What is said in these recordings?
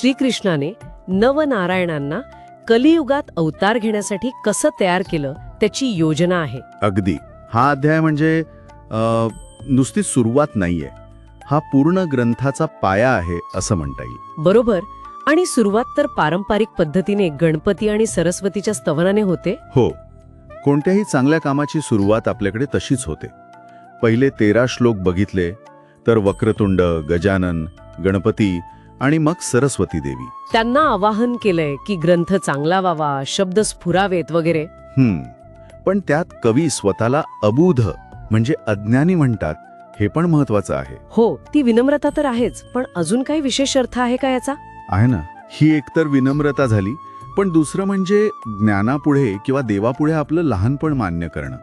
श्रीकृष्णाने नवनारायणांना कलियुगात अवतार घेण्यासाठी कसं तयार केलं त्याची योजना आहे. अगदी. हा अध्याय म्हणजे नुसती सुरुवात नाहीये. हा पूर्ण ग्रंथाचा पाया आहे असं म्हणता येईल. बरोबर. आणि सुरुवात तर पारंपरिक पद्धतीने गणपती आणि सरस्वतीच्या स्तवनाने होते? हो. कोणत्याही चांगल्या कामाची सुरुवात आपल्याकडे तशीच होते. पहिले तेरा श्लोक बघितले तर वक्रतुंड गजानन गणपती आणि मग सरस्वती देवी. त्यांना आवाहन केलंय की ग्रंथ चांगला व्हावा शब्द स्फुरावेत वगैरे. हम्म. पण त्यात कवी स्वतःला अबूध म्हणजे अज्ञानी म्हणतात हे पण महत्वाचं आहे. हो ती विनम्रता तर आहेच पण अजून काही विशेष अर्थ आहे का याचा? आहे ना. ही एकतर विनम्रता झाली पण दुसरं म्हणजे ज्ञानापुढे किंवा देवापुढे आपलं लहानपण मान्य करणं.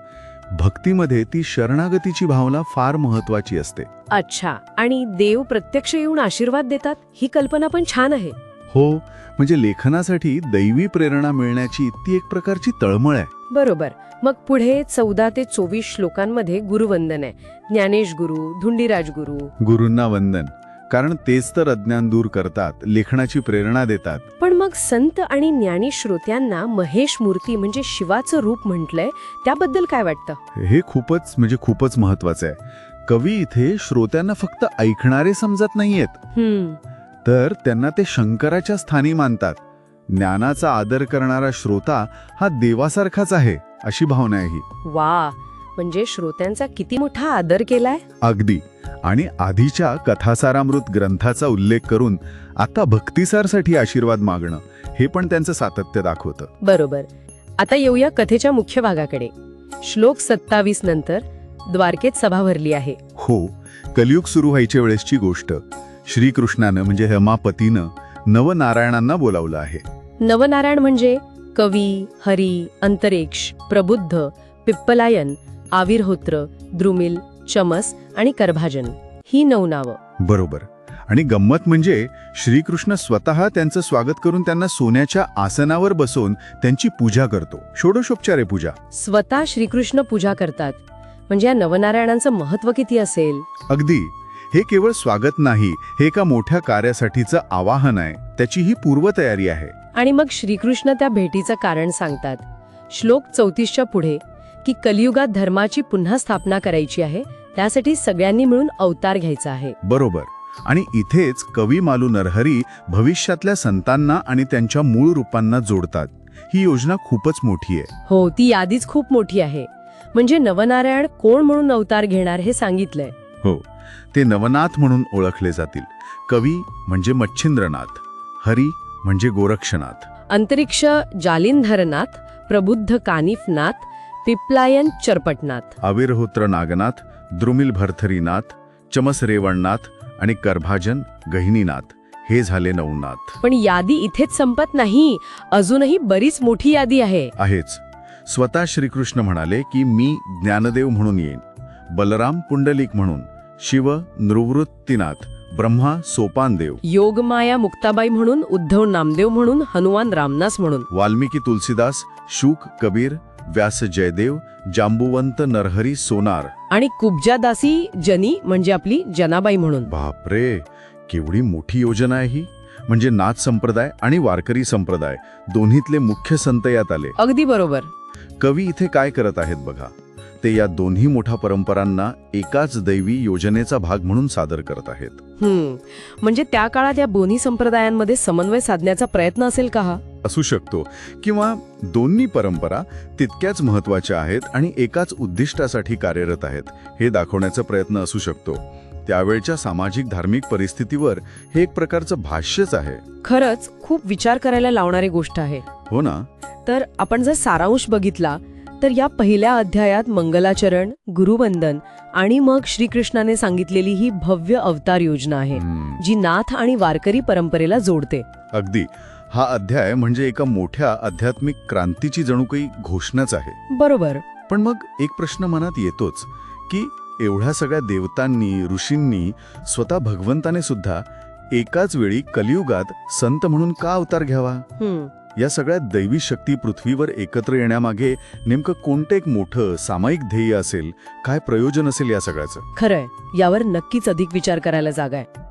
भक्तीमध्ये ती शरणागतीची भावना फार महत्वाची असते. अच्छा आणि देव प्रत्यक्ष येऊन आशीर्वाद देतात? ही कल्पना पण छान आहे. हो म्हणजे लेखनासाठी दैवी प्रेरणा मिळण्याची ती एक प्रकारची तळमळ आहे. बरोबर. मग पुढे चौदा ते चोवीस श्लोकांमध्ये गुरुवंदन आहे. ज्ञानेश गुरु धुंडीराज गुरु. गुरूंना वंदन. कारण तेच तर अज्ञान दूर करतात लेखनाची प्रेरणा देतात. पण मग संत आणि ज्ञानी श्रोत्यांना महेश मूर्ती म्हणजे शिवाचं रूप म्हटलंय त्याबद्दल काय वाटतं? हे खूपच म्हणजे खूपच महत्वाचं आहे. कवी इथे श्रोत्यांना फक्त ऐकणारे समजत नाहीयेत. तर त्यांना ते शंकराच्या स्थानी मानतात. ज्ञानाचा आदर करणारा श्रोता हा देवासारखाच आहे अशी भावना आहे ही. वा म्हणजे श्रोत्यांचा किती मोठा आदर केलाय? अगदी. आणि आधीच्या कथासारामृत ग्रंथाचा उल्लेख करून आता भक्तिसारसाठी आशीर्वाद मागणं हे पण त्यांचं सातत्य दाखवतं. बरोबर. आता येऊया कथेच्या मुख्य भागाकडे. श्लोक सत्तावीस नंतर द्वारकेत सभा भरली आहे. हो कलियुग सुरू व्हायच्या वेळेसची गोष्ट. श्रीकृष्णानं म्हणजे हेमापतीनं नवनारायणांना बोलावलं आहे. नवनारायण म्हणजे कवी हरी अंतरिक्ष प्रबुद्ध पिप्पलायन आविर्होत्र द्रुमिल चमस आणि करभाजन. ही नऊ नावं. बरोबर. आणि गंमत म्हणजे श्रीकृष्ण स्वतः त्यांचं स्वागत करून त्यांना सोन्याच्या आसनावर बसवून त्यांची पूजा करतो. षोडशोपचारे पूजा. स्वतः श्रीकृष्ण पूजा करतात. म्हणजे या नवनारायणांचं महत्त्व किती असेल? अगदी. हे केवळ स्वागत नाही हे एका मोठ्या कार्यासाठीचं आवाहन आहे. त्याची ही पूर्वतयारी आहे. आणि मग श्रीकृष्ण त्या भेटीचं कारण सांगतात. श्लोक चौतीसच्या पुढे की कलियुगात धर्माची पुन्हा स्थापना करायची आहे त्यासाठी सगळ्यांनी मिळून अवतार घ्यायचा आहे. बरोबर. आणि इथेच कवी मालू नरहरी भविष्यातल्या संतांना आणि त्यांच्या मूळ रूपांना जोडतात. ही योजना खूपच मोठी आहे. हो ती यादीच खूप मोठी आहे. म्हणजे नवनारायण कोण म्हणून अवतार घेणार हे सांगितलंय. हो ते नवनाथ म्हणून ओळखले जातील. कवी म्हणजे मच्छिंद्रनाथ हरी म्हणजे गोरक्षनाथ. अंतरिक्ष जालिंधरनाथ प्रबुद्ध कानिफनाथ पिप्लायन चरपटनाथ. आविर्होत्र नागनाथ द्रुमिल भरथरीनाथ चमस रेवणनाथ आणि करभाजन गहिनीनाथ. हे झाले नवनाथ पण यादी इथेच संपत नाही. अजूनही बरीच मोठी यादी आहे. आहेच. स्वतः श्रीकृष्ण म्हणाले की मी ज्ञानदेव म्हणून येईन. बलराम पुंडलिक म्हणून. शिव नृवृत्तीनाथ. ब्रह्मा सोपानदेव. योगमाया मुक्ताबाई म्हणून उद्धव नामदेव म्हणून हनुमान रामदास म्हणून. वाल्मिकी तुलसीदास शुक कबीर व्यास जयदेव जांबुवंत नरहरी सोनार. आणि कुब्जादासी जनी म्हणजे आपली जनाबाई म्हणून. बापरे केवढी मोठी योजना आहे ही. म्हणजे नाथ संप्रदाय आणि वारकरी संप्रदाय दोन्हीतले मुख्य संत यात आले. अगदी बरोबर. कवी इथे काय करत आहेत बघा. ते या दोन्ही मोठ्या परंपरांना एकाच दैवी योजनेचा भाग म्हणून सादर करत आहेत. म्हणजे त्या काळात या दोन्ही संप्रदायांमध्ये समन्वय साधण्याचा प्रयत्न असेल का हा? असू शकतो किंवा दोन्ही परंपरा तितक्याच महत्त्वाच्या आहेत आणि एकाच उद्दिष्टासाठी कार्यरत आहेत हे दाखवण्याचा प्रयत्न असू शकतो. त्यावेळच्या सामाजिक धार्मिक परिस्थितीवर हे एक प्रकारचं भाष्यच आहे. खरंच खूप विचार करायला लावणारी गोष्ट आहे. हो ना? तर आपण जर सारांश बघितला तर या पहिल्या अध्यायात मंगलाचरण गुरुवंदन आणि मग श्रीकृष्णाने सांगितलेली ही भव्य अवतार योजना आहे. जी नाथ आणि वारकरी परंपरेला जोडते. अगदी. हा अध्याय म्हणजे एका मोठ्या आध्यात्मिक क्रांतीची जणू काही घोषणाच आहे. बरोबर. पण मग एक प्रश्न मनात येतोच की एवढ्या सगळ्या देवतांनी ऋषींनी स्वतः भगवंताने सुद्धा एकाच वेळी कलियुगात संत म्हणून का अवतार घ्यावा? या सगळ्या दैवी शक्ती पृथ्वीवर एकत्र येण्यामागे नेमकं कोणतं एक मोठं सामायिक ध्येय असेल काय प्रयोजन असेल या सगळ्याचं? खरंय. यावर नक्कीच अधिक विचार करायला जागा आहे.